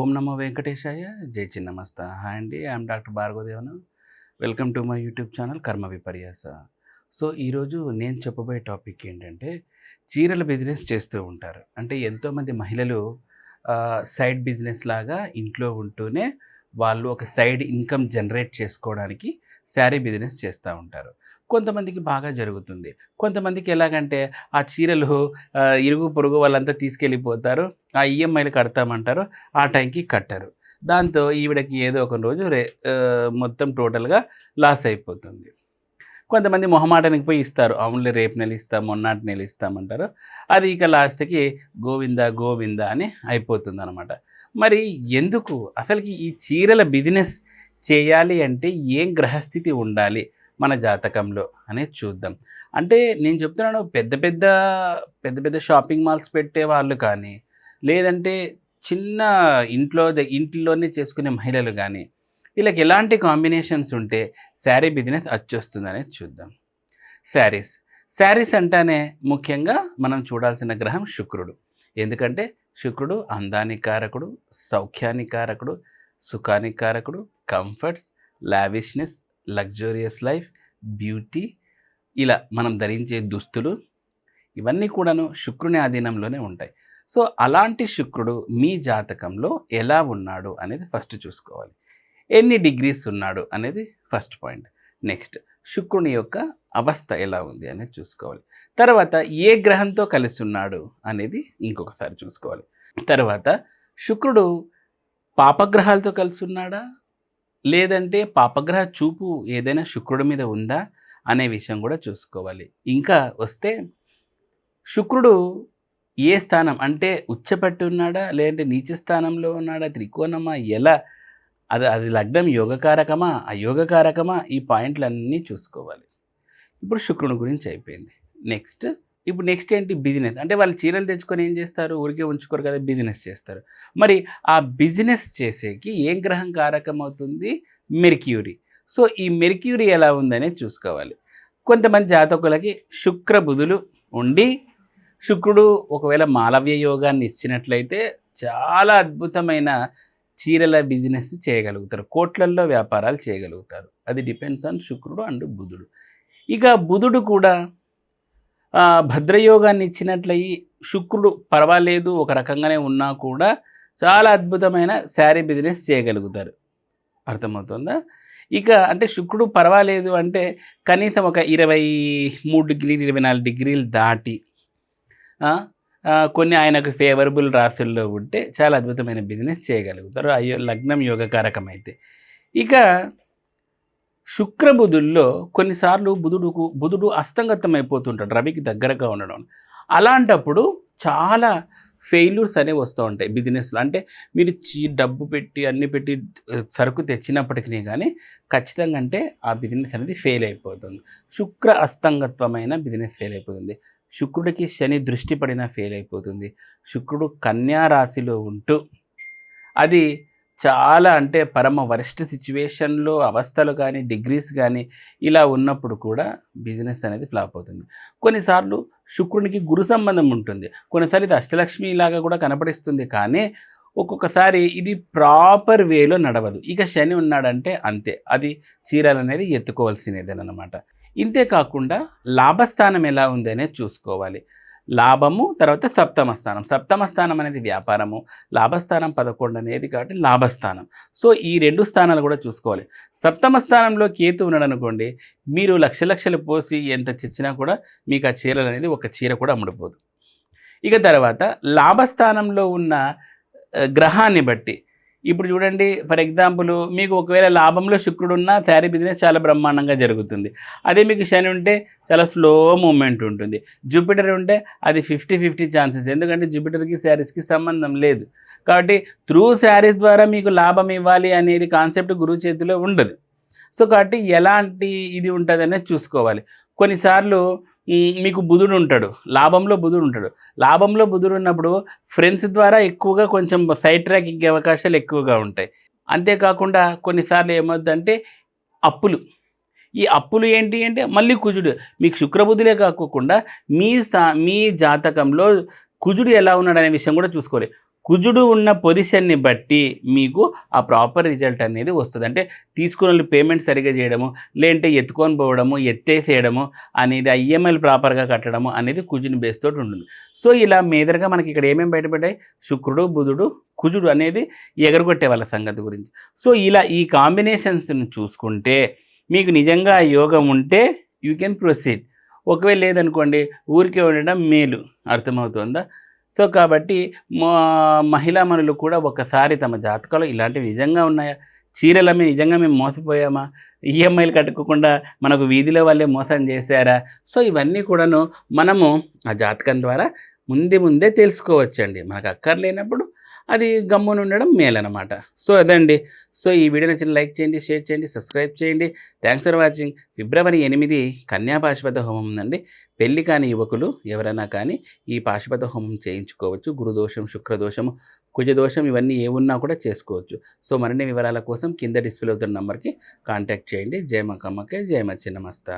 ఓం నమో వెంకటేశాయ. జై చిన్నమస్త హాయ్ అండి. I'm doctor భార్గవదేవన. Welcome to my YouTube channel కర్మ విపర్యాస. సో ఈరోజు నేను చెప్పబోయే టాపిక్ ఏంటంటే చీరల బిజినెస్ చేస్తూ ఉంటారు. అంటే ఎంతోమంది మహిళలు సైడ్ బిజినెస్ లాగా ఇంట్లో ఉంటూనే వాళ్ళు ఒక సైడ్ ఇన్కమ్ జనరేట్ చేసుకోవడానికి శారీ బిజినెస్ చేస్తూ ఉంటారు. కొంతమందికి బాగా జరుగుతుంది. కొంతమందికి ఎలాగంటే ఆ చీరలు ఇరుగు పొరుగు వాళ్ళంతా తీసుకెళ్ళిపోతారు. ఆ ఈఎంఐలు కడతామంటారు. ఆ టైంకి కట్టరు. దాంతో ఈవిడకి ఏదో ఒక రోజు రే మొత్తం టోటల్గా లాస్ అయిపోతుంది. కొంతమంది మొహమాటానికి పోయి ఇస్తారు. అవునులే రేపు నెల ఇస్తాం మొన్నటి నెల ఇస్తామంటారు. అది ఇక లాస్ట్కి గోవింద గోవింద అని అయిపోతుంది అనమాట మరి ఎందుకు? అసలుకి ఈ చీరల బిజినెస్ చేయాలి అంటే ఏం గ్రహస్థితి ఉండాలి? మన జాతకంలో అనేది చూద్దాం. అంటే నేను చెప్తున్నాను పెద్ద పెద్ద పెద్ద పెద్ద షాపింగ్ మాల్స్ పెట్టే వాళ్ళు కానీ లేదంటే చిన్న ఇంట్లో ఇంటిలోనే ఇంట్లోనే చేసుకునే మహిళలు కానీ వీళ్ళకి ఎలాంటి కాంబినేషన్స్ ఉంటే శారీ బిజినెస్ వచ్చేస్తుంది చూద్దాం. శారీస్. శారీస్ అంటేనే ముఖ్యంగా మనం చూడాల్సిన గ్రహం శుక్రుడు. ఎందుకంటే శుక్రుడు అందానికారకుడు కారకుడు సుఖానికారకుడు కారకుడు కారకుడు comforts lavishness luxurious life beauty ఇలా మనం ధరించే దుస్తులు ఇవన్నీ కూడాను శుక్రుని ఆధీనంలోనే ఉంటాయి. సో అలాంటి శుక్రుడు మీ జాతకంలో ఎలా ఉన్నాడు అనేది ఫస్ట్ చూసుకోవాలి. ఎన్ని డిగ్రీస్ ఉన్నాడు అనేది ఫస్ట్ పాయింట్. నెక్స్ట్ శుక్రుని యొక్క అవస్థ ఎలా ఉంది అనేది చూసుకోవాలి. తర్వాత ఏ గ్రహంతో కలిసి ఉన్నాడు అనేది ఇంకొకసారి చూసుకోవాలి. తర్వాత శుక్రుడు పాపగ్రహాలతో కలిసి ఉన్నాడా? లేదంటే పాపగ్రహ చూపు ఏదైనా శుక్రుడి మీద ఉందా అనే విషయం కూడా చూసుకోవాలి. ఇంకా వస్తే శుక్రుడు ఏ స్థానం అంటే ఉచ్చపట్టి ఉన్నాడా? లేదంటే నీచ స్థానంలో ఉన్నాడా? త్రికోణమా? ఎలా? అది అది లగ్నం యోగకారకమా? అయోగకారకమా? ఈ పాయింట్లన్నీ చూసుకోవాలి. ఇప్పుడు శుక్రుని గురించి అయిపోయింది. నెక్స్ట్ ఇప్పుడు నెక్స్ట్ ఏంటి బిజినెస్ అంటే వాళ్ళు చీరలు తెచ్చుకొని ఏం చేస్తారు? ఊరికే ఉంచుకోరు కదా బిజినెస్ చేస్తారు. మరి ఆ బిజినెస్ చేసేకి ఏం గ్రహం కారకం అవుతుంది? మెర్క్యూరీ సో ఈ మెర్క్యూరీ ఎలా ఉందనేది చూసుకోవాలి. కొంతమంది జాతకులకి శుక్ర బుధులు ఉండి శుక్రుడు ఒకవేళ మాలవ్య యోగాన్ని ఇచ్చినట్లయితే చాలా అద్భుతమైన చీరల బిజినెస్ చేయగలుగుతారు. కోట్లల్లో వ్యాపారాలు చేయగలుగుతారు. అది డిపెండ్స్ ఆన్ శుక్రుడు అండ్ బుధుడు. ఇక బుధుడు కూడా భద్రయోగాన్ని ఇచ్చినట్లయి శుక్రుడు పర్వాలేదు ఒక రకంగానే ఉన్నా కూడా చాలా అద్భుతమైన శారీ బిజినెస్ చేయగలుగుతారు. అర్థమవుతుందా? ఇక అంటే శుక్రుడు పర్వాలేదు అంటే కనీసం ఒక ఇరవై మూడు డిగ్రీలు ఇరవై నాలుగు డిగ్రీలు దాటి కొన్ని ఆయనకు ఫేవరబుల్ రాశుల్లో ఉంటే చాలా అద్భుతమైన బిజినెస్ చేయగలుగుతారు. అయ్యో లగ్నం యోగకారకం అయితే ఇక శుక్రబుధుల్లో కొన్నిసార్లు బుధుడుకు బుధుడు అస్తంగతం అయిపోతుంటాడు రవికి దగ్గరగా ఉండడం. అలాంటప్పుడు చాలా ఫెయిల్యూర్స్ అనేవి వస్తూ ఉంటాయి బిజినెస్లో. అంటే మీరు చీ డబ్బు పెట్టి అన్ని పెట్టి సరుకు తెచ్చినప్పటికీ కానీ ఖచ్చితంగా అంటే ఆ బిజినెస్ అనేది ఫెయిల్ అయిపోతుంది. శుక్ర అస్తంగత్వమైన బిజినెస్ ఫెయిల్ అయిపోతుంది. శుక్రుడికి శని దృష్టి పడినా ఫెయిల్ అయిపోతుంది. శుక్రుడు కన్యా రాశిలో ఉంటూ అది చాలా అంటే పరమ వరిష్ట సిచ్యువేషన్లో అవస్థలు కానీ డిగ్రీస్ కానీ ఇలా ఉన్నప్పుడు కూడా బిజినెస్ అనేది ఫ్లాప్ అవుతుంది. కొన్నిసార్లు శుక్రునికి గురు సంబంధం ఉంటుంది. కొన్నిసార్లు ఇది అష్టలక్ష్మి లాగా కూడా కనపడిస్తుంది. కానీ ఒక్కొక్కసారి ఇది ప్రాపర్ వేలో నడవదు. ఇక శని ఉన్నాడంటే అంతే. అది చీరలు అనేది ఎత్తుకోవాల్సినదేనమాట ఇంతేకాకుండా లాభస్థానం ఎలా ఉంది అనేది చూసుకోవాలి. లాభము తర్వాత సప్తమ స్థానం సప్తమ స్థానం అనేది వ్యాపారము లాభస్థానం పదకొండు అనేది కాబట్టి లాభస్థానం. సో ఈ రెండు స్థానాలు కూడా చూసుకోవాలి. సప్తమ స్థానంలో కేతు ఉన్నాడు అనుకోండి మీరు లక్ష లక్షలు పోసి ఎంత తెచ్చినా కూడా మీకు ఆ చీరలు అనేది ఒక చీర కూడా అమ్ముడుపోదు. ఇక తర్వాత లాభస్థానంలో ఉన్న గ్రహాన్ని బట్టి ఇప్పుడు చూడండి ఫర్ ఎగ్జాంపుల్ మీకు ఒకవేళ లాభంలో శుక్రుడు ఉన్నా శారీ బిజినెస్ చాలా బ్రహ్మాండంగా జరుగుతుంది. అదే మీకు శని ఉంటే చాలా స్లో మూమెంట్ ఉంటుంది. జూపిటర్ ఉంటే అది ఫిఫ్టీ ఫిఫ్టీ ఛాన్సెస్ ఎందుకంటే జూపిటర్కి శారీస్కి సంబంధం లేదు. కాబట్టి త్రూ శారీస్ ద్వారా మీకు లాభం ఇవ్వాలి అనేది కాన్సెప్ట్ గురువు చేతిలో ఉండదు. సో కాబట్టి ఎలాంటి ఇది ఉంటుందనేది చూసుకోవాలి. కొన్నిసార్లు మీకు బుధుడు ఉంటాడు. లాభంలో బుధుడు ఉంటాడు. లాభంలో బుధుడు ఉన్నప్పుడు ఫ్రెండ్స్ ద్వారా ఎక్కువగా కొంచెం సైడ్ ట్రాక్ ఎక్కే అవకాశాలు ఎక్కువగా ఉంటాయి. అంతేకాకుండా కొన్నిసార్లు ఏమవుతుందంటే అప్పులు. ఈ అప్పులు ఏంటి అంటే మళ్ళీ కుజుడు. మీకు శుక్రబుద్ధులే కాకోకుండా మీ స్థా మీ జాతకంలో కుజుడు ఎలా ఉన్నాడు అనే విషయం కూడా చూసుకోవాలి. కుజుడు ఉన్న పొజిషన్ని బట్టి మీకు ఆ ప్రాపర్ రిజల్ట్ అనేది వస్తుంది. అంటే తీసుకున్న వాళ్ళు పేమెంట్ సరిగా చేయడము లేదంటే ఎత్తుకొని పోవడము ఎత్తేసేయడము అనేది ఆ ఈఎంఐలు ప్రాపర్గా కట్టడము అనేది కుజుని బేస్ తోటి ఉంటుంది. సో ఇలా మేదరగా మనకి ఇక్కడ ఏమేమి బయటపడ్డాయి? శుక్రుడు బుధుడు కుజుడు అనేది ఎగరగొట్టే వాళ్ళ సంగతి గురించి. సో ఇలా ఈ కాంబినేషన్స్ని చూసుకుంటే మీకు నిజంగా ఆ యోగం ఉంటే యూ కెన్ ప్రొసీడ్ ఒకవేళ లేదనుకోండి ఊరికే ఉండడం మేలు. అర్థమవుతుందా? సో కాబట్టి మా- మహిళా మనులు కూడా ఒకసారి తమ జాతకాలు ఇలాంటివి నిజంగా ఉన్నాయా? చీరలమ్మి నిజంగా మేము మోసపోయామా? ఈఎంఐలు కట్టుకోకుండా మనకు వీధిలో వాళ్ళే మోసం చేశారా? సో ఇవన్నీ కూడాను మనము ఆ జాతకం ద్వారా ముందే ముందే తెలుసుకోవచ్చండి. మనకు అక్కర్లేనప్పుడు అది గమ్మున ఉండడం మేలనమాట సో అదండి. సో ఈ వీడియో నచ్చిన లైక్ చేయండి షేర్ చేయండి సబ్స్క్రైబ్ చేయండి. Thanks for watching. ఫిబ్రవరి ఎనిమిది కన్యాపాశుపత హోమం ఉందండి. పెళ్ళి కాని యువకులు ఎవరైనా కానీ ఈ పాశుపత హోమం చేయించుకోవచ్చు. గురుదోషం శుక్రదోషం కుజదోషం ఇవన్నీ ఏమున్నా కూడా చేసుకోవచ్చు. సో మరిన్ని వివరాల కోసం కింద డిస్ప్లే అవుతున్న నెంబర్కి కాంటాక్ట్ చేయండి. జయమ కమ్మకే జయమ చిన్నమస్తా